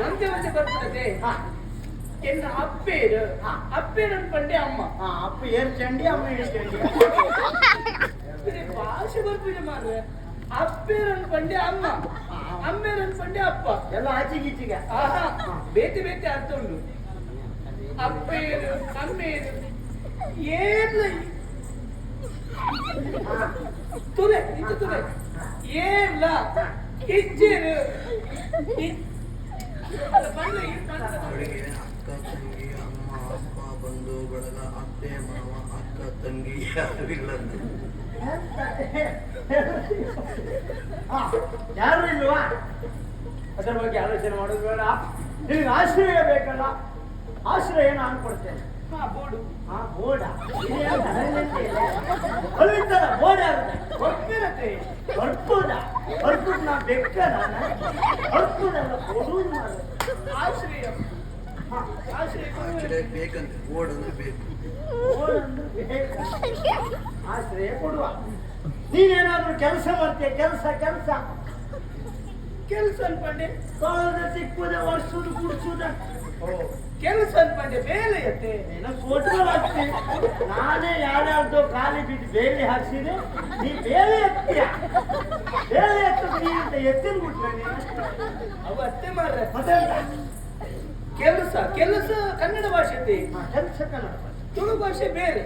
ಒಂದೇ ಒಂದೇ ಬರ್ತದೆ ಹಾ. ಎನ್ನ ಅಪ್ಪೇರು. ಅಪ್ಪೇರು ಅನ್ಕೊಂಡೆ ಅಮ್ಮ. ಅಪ್ಪ ಏರ್ ಚಂಡಿ ಅಮ್ಮ ಏನ್ ಚಂಡಿ? ಭಾಷೆ ಬರ್ತಿದೆ ಮಾರ್ರೆ. ಅಪ್ಪೇರು ಅನ್ಕೊಂಡೆ ಅಮ್ಮ. ಅಮ್ಮೇರು ಅನ್ಕೊಂಡೆ ಅಪ್ಪ. ಎಲ್ಲ ಆಚೆಗೀಚೆಗೆ ಬೇತೆ ಬೇತೆ ಅರ್ಥ ಉಂಟು. ಅಪ್ಪೇರು ಅಮ್ಮೇರು ಹಾ. ತುಲೆ ಇದು ತುಲೆ ಏನ್ಲ ಇಜ್ಜೇರು ಅಕ್ಕ ತಂಗಿ ಅಮ್ಮ ಅಪ್ಪ ಬಂಧು ಬಳಗ ಅತ್ತೆ ಮಾವ ಅಕ್ಕ ತಂಗಿ ಯಾರಿಲ್ಲ ಹಾ, ಯಾರು ಇಲ್ವಾ? ಅದರ ಬಗ್ಗೆ ಆಲೋಚನೆ ಮಾಡೋದು ಬೇಡ. ನಿನಗೆ ಆಶ್ರಯ ಬೇಕಲ್ಲ? ಆಶ್ರಯ ನಾನು ಕೊಡ್ತೇನೆ? ಹಾ ಬೋಡು ಹಾ ಬೋಡ ಅಲ್ಲಿಂದಲ್ಲ ಹೊರ್ಪುದ್ ನಾ ಬೆಕ್ಕಲ್ಲ ಹೊರ್ಪುದಲ್ಲ ಕೊಡುವುದು ಮಾಡು. ಆಶ್ರಯ ಬೇಕು. ಬೇಕು. ಆಶ್ರಯ ಕೊಡುವ. ನೀನೇನಾದ್ರೂ ಕೆಲಸ ಮಾಡ್ತೀಯ? ಕೆಲಸ ಕೆಲಸ. ಕೆಲಸ ಅನ್ಕೊಂಡೆ ಕಾಲದ ತಿಕ್ಕುದ ಒರ್ಸುದು ಕುಡಿಸುದ ಕೆಲಸ ಅನ್ಕೊಂಡೆ ಬೇಲೆ ಎತ್ತೆ ನೀನು ಫೋಟೋ ಹಾಕ್ತಿ ನಾನೇ ಯಾರ್ಯಾರ್ದು ಕಾಲಿ ಬಿದ್ದು ಬೇಲೆ ಹಾಕ್ಸಿದೆ ನೀ ಬೇಲೆ ಎತ್ತೀಯ? ಬೇಲೆ ಎತ್ತದ ನೀ ಅಂತ ಎತ್ತಿನ ನೀನು? ಅವು ಅತ್ತೆ ಮಾರ್ರೆ. ಕೆಲಸ ಕೆಲಸ ಕನ್ನಡ ಭಾಷೆ ಐತಿ ಕೆಲಸ ಕನ್ನಡ ಭಾಷೆ. ತುಳು ಭಾಷೆ ಬೇರೆ.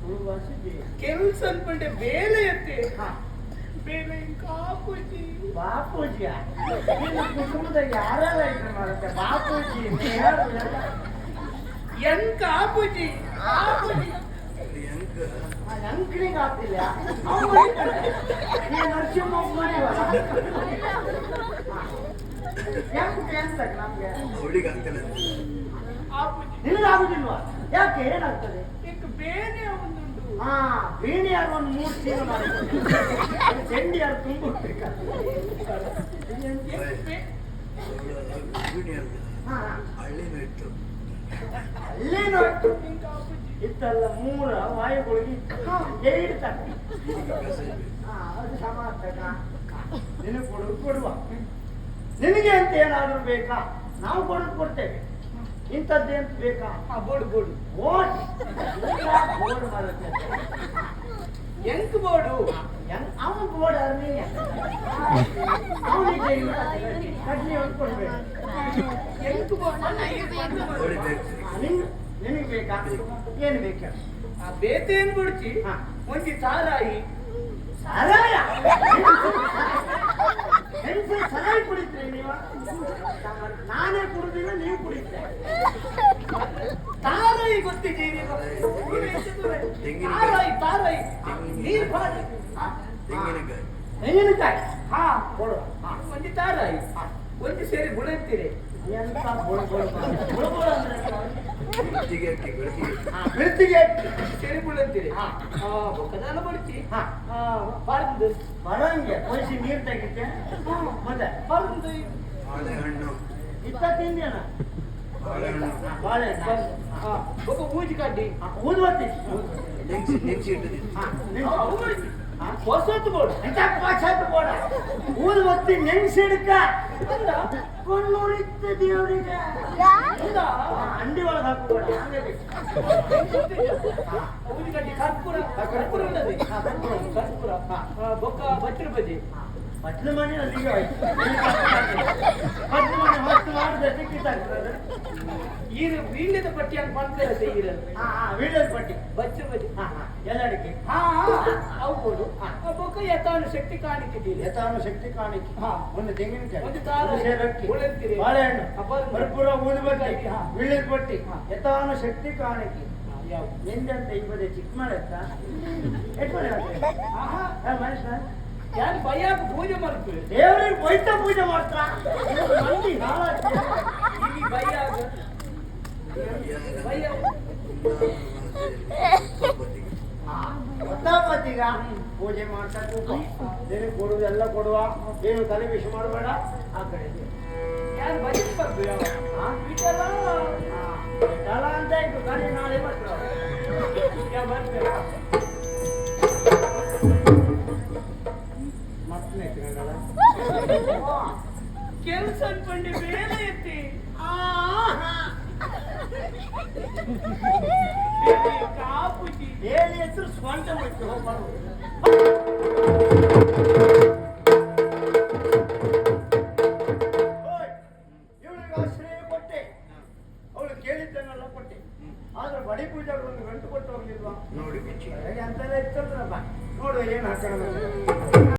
ತುಳು ಭಾಷೆ ಬೇರೆ. ಕೆಲಸ ಅನ್ಕೊಂಡೆ ಬೇಲೆ ಎತ್ತೆ ಹಾ, ಬೇಲೆ ಕಾಪುಜಿ ಬಾಪೂಜಿಯ ನಿನ್ನ ಕುಟುಂಬದಾಗ ಯಾರೆಲ್ಲ ಇದ್ರೆ ಮಾಡುತ್ತೆ ಬಾಪೂಜಿ? ಎಂಕ ಆಪುಜಿ? ಆಪುಜಿ. ಅಂಕಣಿಗೆ ಆಗ್ತಿಲ್ಲ ನಮ್ಗೆ? ನಿನಗಾಗುದಿಲ್ವಾ? ಯಾಕೆ ಏನಾಗ್ತದೆ? ಬೇರೆ ಬೇನೆ ಹಾ ಬೀಣಿಯಾರು ಒಂದು ಮೂರು ಚೀಲ ಮಾಡಿ ಚೆಂಡಿಯಾರು ಹಾ ಹಳ್ಳಿನೂ ಇತ್ತು ಅಲ್ಲೇನು ಇತ್ತಲ್ಲ ಮೂರ ವಾಯುಗಳಿಗೆ ಇಡ್ತಾರೆ ಹಾ ಅದು ಸಮಾರ್ಥಕ ನಿನಗೆ ಕೊಡು ಕೊಡುವ ನಿನಗೆ ಅಂತ ಏನಾದರೂ ಬೇಕಾ? ನಾವು ಕೊಡೋದು ಕೊಡ್ತೇವೆ. ಇಂಥದ್ದೇ ಅಂತ ಬೇಕಾ? ಆ ಬೋರ್ಡ್ ಬೋಡು ಓಟ್ ಬೋರ್ಡ್ ಮಾಡುತ್ತೆ. ಎಂಕ್ ಬೋಡು ಅವನು ಬೋರ್ಡ್ ನೀ ಅವನಿಗೆ ಕಡ್ಲಿ ಎಂತ ಕೊಡ್ಬೇಕು ಎಂಕ್ ಬೋರ್ಡ್. ಅವಳಿ ಬೇಕು ನಿನ್ ನಿನಗೆ ಬೇಕಾ? ಏನು ಬೇಕಾ? ಆ ಬೇತೆ ಬಿಡ್ಚಿ ಬಿಡ್ತಿ ಹಾ. ಒಂಜಿ ತಾರಾಯಿ ಸರಾಯ ಹೆಂಗಸರು ಸರಾಯಿ ಕುಡಿತ್ರಿ ನೀವು ನಾನೇ ಕುಡಿದಿಲ್ಲ ನೀವು ಕುಡಿದ್ರೆ ತಾರಾಯಿ ಗೊತ್ತಿದ್ದೀರಿ ತೆಂಗಿನಕಾಯಿ. ತಾರಾಯಿ ತಾರಾಯಿ ನೀರ್ ಬಾರಿ ತೆಂಗಿನಕಾಯಿ ತೆಂಗಿನಕಾಯಿ ಹಾ ಕೊಡುವ ಹಾ. ಒಂಜಿ ತಾರಾಯಿ ಒಂಜಿ ಸೇರಿ ಬುಡಂತೀರಿ ಎಂತ ಬುಡ ಬುಡ ಬುಡ ಬುಡ ಅಂದ್ರೆ ಬೆಳ್ತಿಗೆ ಅಕ್ಕಿ ಬೆಳ್ತಿಗೆ ಹಾ, ಬೆಳ್ತಿಗೆ ಸೇರಿ ಬಡ್ತಿ ಹಾ. ಹಾ. ಬಾರ್ದು ಬರಂಗೆ ಕೊಯ್ಸಿ ನೀರು ತೆಗಿತೆ. ಮತ್ತೆ? ಬಾರ್ದು ಬಾಳೆಹಣ್ಣು ಇತ್ತ ತಿಂದೇನ ಬಾಳೆಹಣ್ಣು ಬೊಕ್ಕ ಬೂಜಿ ಕಡ್ಡಿ. ಊದ್ ಬರ್ತೀನಿ ನೆನ್ಸಿ ನೆನ್ಸಿ ಇಟ್ಟಿದ್ದೀನಿ. ಹೊಸತ್ತು ಬೋಡು ಪಾಶ್ಚಾತ್ಯ ಬೋಡ ಊದುಬತ್ತಿ ನೆನ್ಸಿಡ್ಕ ಅಂದ ಕೊಂಡ್ನುರಿತ್ತ ದೇವರಿಗೆ. ಅಂಡಿ ಒಳಗೆ ಹಾಕಬೇಡ ಕರ್ಪೂರ ಕರ್ಪೂರ ಕರ್ಪೂರ ಬೊಕ್ಕ ಬಚ್ಚಿರ ಬಜ್ಜಿ ಬಟ್ಲು ಮನೆ ಅಲ್ಲಿಗೆ ಹೋಯ್ತು. ಬಟ್ಲು ಮನೆ ಹೊತ್ತು ಮಾಡಿದ್ರೆ ಈರು ವೀಳ್ಯದ ಪಟ್ಟಿಯನ್ನು ಅಂತ ಈರದು ಹಾ ವೀಳ್ಯದ ಪಟ್ಟಿ. ಬಚ್ಚು ಬಚ್ಚಿ. ಹಾ ಹಾ ಎಲ್ಲಡಿಕೆ ಹಾ ಅವು ಬೋಡು ಬೊಕ್ಕ ಯಥಾನು ಶಕ್ತಿ ಕಾಣಿಕಿದ್ದೀರಿ ಯಥಾನು ಶಕ್ತಿ ಕಾಣಿಕೆ. ಹಾ. ಒಂದು ತೆಂಗಿನಕಾಯಿ. ಒಂದು ತಾರು ಉಳಿದಿರಿ. ಬಾಳೆಹಣ್ಣು. ಕರ್ಪೂರ ಊದುಬತ್ತಿ. ವೀಳ್ಯದ ಪಟ್ಟಿ. ಯಥಾನು ಶಕ್ತಿ ಕಾಣಿಕೆ. ಯಾವ ನಿಂದಂತ ಇಬ್ಬದೆ ಚಿಕ್ಕ ಮಾಡತ್ತ ಎಟ್ಕೊಂಡು ಆಹಾ ಮನುಷ್ಯ. ಯಾರು ಭಯಾಗ ಪೂಜೆ ಮಾಡ್ತೀವಿ ದೇವರಿಗೆ ಬೈತ ಪೂಜೆ ಮಾಡ್ತಾ? ಮಂದಿ. ಈಗ ಪೂಜೆ ಮಾಡ್ತಾ ಕೂಪ ನಿನಗೆ ಕೊಡುವುದೆಲ್ಲ ಕೊಡುವ. ಏನು ತಲೆ ವಿಷ ಮಾಡಬೇಡ. ಆ ಕಡೆ ಅಂತ ಇತ್ತು ನಾಳೆ ಬರ್ತಾರೆ? ಬೇಲಿ ಹೆಸರು ಸ್ವಂತ ಹೋಗ್ಬಾರ್ದು ಇವಳಿಗೆ ಕೊಟ್ಟೆ. ಅವಳು ಕೇಳಿದ್ದನ್ನೆಲ್ಲ ಕೊಟ್ಟೆ. ಆದ್ರೆ ಬಡಿ ಪೂಜೆಗಳು ಒಂದು ಗಂಟು ಕೊಟ್ಟು ಹೋಗ್ಲಿಲ್ವಾ? ನೋಡಿ ಅಂತೆಲ್ಲ ಇತ್ತಂದ್ರಪ್ಪ. ನೋಡು ಏನು ಹಾಕೋಣ